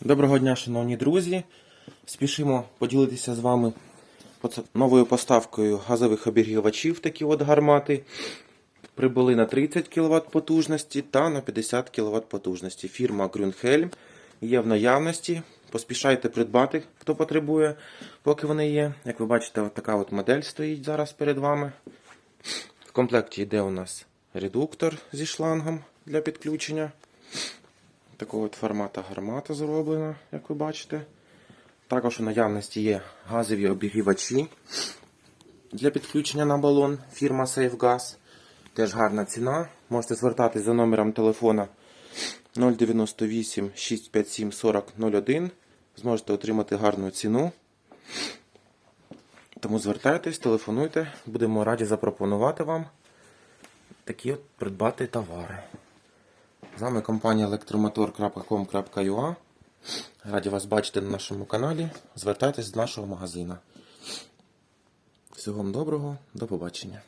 Доброго дня, шановні друзі. Спішимо поділитися з вами новою поставкою газових обігрівачів, такі от гармати. Прибули на 30 кВт потужності та на 50 кВт потужності. Фірма Grünhelm є в наявності. Поспішайте придбати, хто потребує, поки вони є. Як ви бачите, така от модель стоїть зараз перед вами. В комплекті йде у нас редуктор зі шлангом для підключення. Такого от формата гармата зроблена, як ви бачите. Також у наявності є газові обігрівачі для підключення на балон фірма SafeGas. Теж гарна ціна. Можете звертатись за номером телефона 098 657 4001. Зможете отримати гарну ціну. Тому звертайтесь, телефонуйте, будемо раді запропонувати вам такі от придбати товари. З вами компанія електромотор.com.ua. Раді вас бачити на нашому каналі. Звертайтесь до нашого магазину. Всього вам доброго, до побачення.